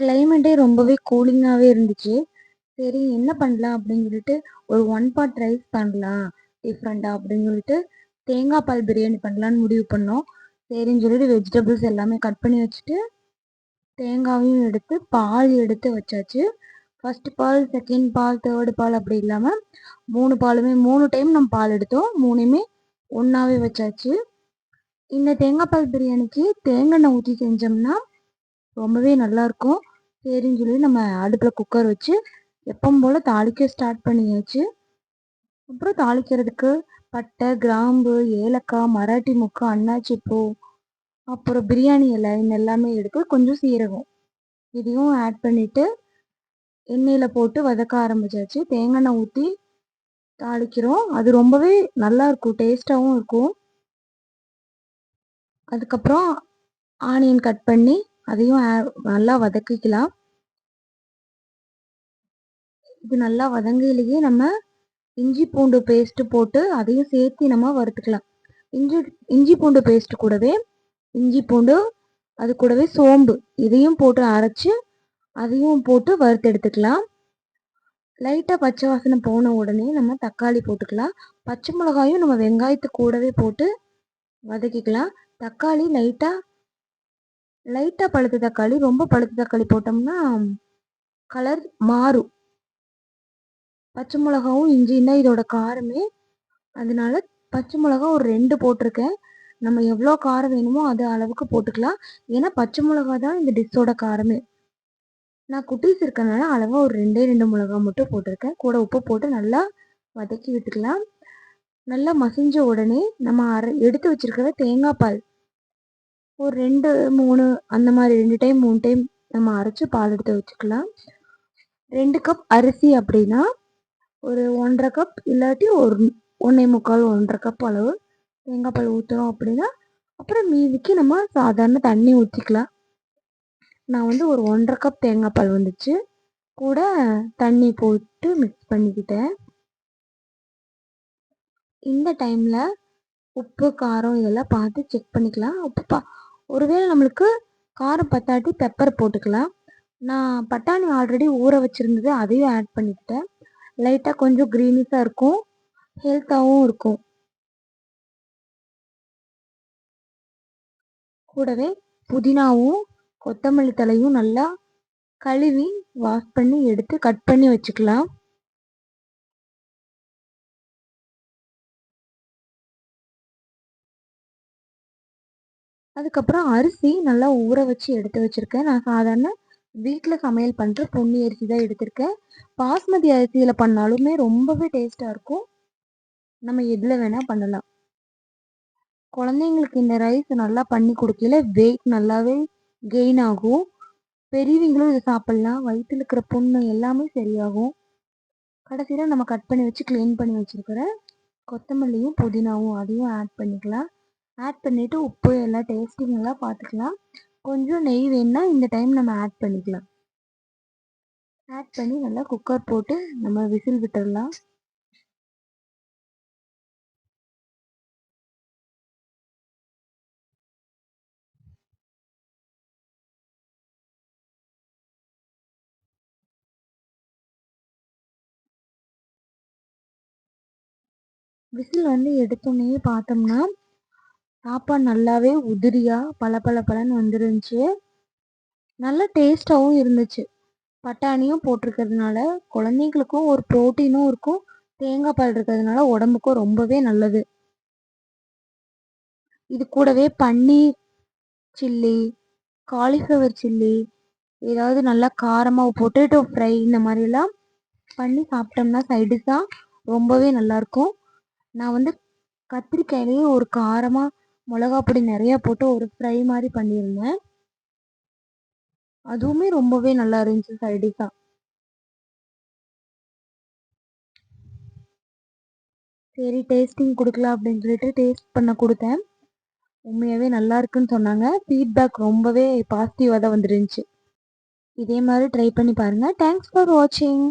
கிளைமேட்டே ரொம்பவே கூலிங்காகவே இருந்துச்சு. சரி என்ன பண்ணலாம் அப்படின்னு சொல்லிட்டு ஒரு ஒன் பாட் ரைஸ் பண்ணலாம். டிஃப்ரெண்ட்டாக அப்படின்னு சொல்லிட்டு தேங்காய் பால் பிரியாணி பண்ணலான்னு முடிவு பண்ணோம். சரின்னு சொல்லிட்டு வெஜிடபிள்ஸ் எல்லாமே கட் பண்ணி வச்சுட்டு தேங்காயும் எடுத்து பால் எடுத்து வச்சாச்சு. First ball second ball third ball அப்படி இல்லாமல் மூணு பாலுமே மூணு டைம் நம்ம பால் எடுத்தோம். மூணுமே ஒன்றாவே வச்சாச்சு. இந்த தேங்காய் பால் பிரியாணிக்கு தேங்காய் எண்ணெய் ஊற்றி செஞ்சோம்னா ரொம்பவே நல்லாயிருக்கும் சரின்னு சொல்லி நம்ம அடுப்பில் குக்கர் வச்சு எப்பவும் போல் தாளிக்க ஸ்டார்ட் பண்ணியாச்சு. அப்புறம் தாளிக்கிறதுக்கு பட்டை கிராம்பு ஏலக்காய் மராட்டி முக்கு அன்னாச்சி பூ அப்புறம் பிரியாணி இலை இந்த எல்லாமே எடுத்து கொஞ்சம் சீரகம் இதையும் ஆட் பண்ணிவிட்டு எண்ணெயில் போட்டு வதக்க ஆரம்பிச்சாச்சு. தேங்காய் எண்ணெய் ஊற்றி தாளிக்கிறோம். அது ரொம்பவே நல்லா இருக்கும் டேஸ்ட்டாகவும் இருக்கும். அதுக்கப்புறம் ஆனியன் கட் பண்ணி அதையும் நல்லா வதக்கிக்கலாம். இது நல்லா வதங்கையிலேயே நம்ம இஞ்சி பூண்டு பேஸ்ட்டு போட்டு அதையும் சேர்த்து நம்ம வறுத்துக்கலாம். இஞ்சி இஞ்சி பூண்டு பேஸ்ட் கூடவே இஞ்சி பூண்டு அது கூடவே சோம்பு இதையும் போட்டு அரைச்சி அதையும் போட்டு வறுத்து எடுத்துக்கலாம் லைட்டாக பச்சை வாசனை போன உடனே நம்ம தக்காளி போட்டுக்கலாம். பச்சை மிளகாயும் நம்ம வெங்காயத்து கூடவே போட்டு வதக்கிக்கலாம். தக்காளி லைட்டாக லைட்டாக பழுத்த தக்காளி ரொம்ப பழுத்த தக்காளி போட்டோம்னா கலர் மாறும். பச்சை மிளகாவும் இஞ்சின்னா இதோட காரமே. அதனால பச்சை மிளகா ஒரு ரெண்டு போட்டிருக்கேன். நம்ம எவ்வளோ காரம் வேணுமோ அது அளவுக்கு போட்டுக்கலாம். ஏன்னா பச்சை மிளகா தான் இந்த டிஷ்ஷோட காரமே. நான் குட்டீஸ் இருக்கனால அளவாக ஒரு ரெண்டே ரெண்டு மிளகா மட்டும் போட்டிருக்கேன். கூட உப்பு போட்டு நல்லா வதக்கி விட்டுக்கலாம். நல்லா மசிஞ்ச உடனே நம்ம அரை எடுத்து வச்சிருக்கிற தேங்காய் பால். ஒரு ரெண்டு மூணு அந்த மாதிரி ரெண்டு டைம் மூணு டைம் நம்ம அரைச்சி பால் எடுத்து வச்சுக்கலாம். ரெண்டு கப் அரிசி அப்படின்னா ஒரு ஒன்றரை கப் இல்லாட்டி ஒரு ஒன்றே முக்கால் ஒன்றரை கப் அளவு தேங்காய் பால் ஊற்றுறோம் அப்படின்னா அப்புறம் மீதிக்கு நம்ம சாதாரண தண்ணி ஊற்றிக்கலாம் நான் வந்து ஒரு ஒன்றரை கப் தேங்காய் பால் வந்துச்சு. கூட தண்ணி போட்டு மிக்ஸ் பண்ணிக்கிட்டேன். இந்த டைமில் உப்பு காரம் இதெல்லாம் பார்த்து செக் பண்ணிக்கலாம். உப்பு பா ஒருவேளை நம்மளுக்கு காரம் பத்தாட்டி பெப்பர் போட்டுக்கலாம். நான் பட்டாணி ஆல்ரெடி ஊற வச்சுருந்தது அதையும் ஆட் பண்ணிக்கிட்டேன். லைட்டாக கொஞ்சம் க்ரீனிஷாக இருக்கும். ஹெல்த்தாகவும் இருக்கும். கூடவே புதினாவும் கொத்தமல்லி தலையும் நல்லா கழுவி வாஷ் பண்ணி எடுத்து கட் பண்ணி வச்சுக்கலாம். அதுக்கப்புறம் அரிசி நல்லா ஊற வச்சு எடுத்து வச்சுருக்கேன். நான் சாதாரண வீட்டில் சமையல் பண்ணுற பொன்னி அரிசி தான் எடுத்திருக்கேன். பாஸ்மதி அரிசியில் பண்ணாலுமே ரொம்பவே டேஸ்ட்டாக இருக்கும். நம்ம எதில் வேணால் பண்ணலாம். குழந்தைங்களுக்கு இந்த ரைஸ் நல்லா பண்ணி கொடுக்கல வெயிட் நல்லாவே கெயின் ஆகும். பெரியவங்களும் இதை சாப்பிட்லாம். வயிற்றில் இருக்கிற புண்ணு எல்லாமே சரியாகும். கடைசியில் நம்ம கட் பண்ணி வச்சு க்ளீன் பண்ணி வச்சுருக்கிற கொத்தமல்லியும் புதினாவும் அதையும் ஆட் பண்ணிக்கலாம். ஆட் பண்ணிவிட்டு உப்பு எல்லாம் டேஸ்டிங் எல்லாம் பார்த்துக்கலாம் கொஞ்சம் நெய் வேணுன்னா இந்த டைம் நம்ம ஆட் பண்ணிக்கலாம். ஆட் பண்ணி நல்லா குக்கர் போட்டு நம்ம விசில் விட்டுடலாம் விசில் வந்து எடுத்தோன்னே பார்த்தோம்னா சாப்பாடு நல்லாவே உதிரியாக பல பல பலன்னு வந்துருந்துச்சு. நல்ல டேஸ்ட்டாகவும் இருந்துச்சு. பட்டாணியும் போட்டிருக்கிறதுனால குழந்தைங்களுக்கும் ஒரு ப்ரோட்டீனும் இருக்கும். தேங்காய் பால் இருக்கிறதுனால உடம்புக்கும் ரொம்பவே நல்லது. இது கூடவே பன்னீர் சில்லி காலிஃப்ளவர் சில்லி ஏதாவது நல்லா காரமாக பொட்டேட்டோ ஃப்ரை இந்த மாதிரிலாம் பண்ணி சாப்பிட்டோம்னா சைடிஷாக ரொம்பவே நல்லாயிருக்கும் நான் வந்து கத்திரிக்காயிலேயே ஒரு காரமாக மிளகா பொடி நிறையா போட்டு ஒரு ஃப்ரை மாதிரி பண்ணியிருந்தேன். அதுவுமே ரொம்பவே நல்லா இருந்துச்சு சைடிஷா. சரி டேஸ்டிங் கொடுக்கலாம் அப்படின்னு சொல்லிட்டு டேஸ்ட் பண்ண கொடுத்தேன். உண்மையாகவே நல்லா இருக்குன்னு சொன்னாங்க. ஃபீட்பேக் ரொம்பவே பாசிட்டிவாக தான் வந்துருந்துச்சு. இதே மாதிரி ட்ரை பண்ணி பாருங்கள் தேங்க்ஸ் ஃபார் வாட்சிங்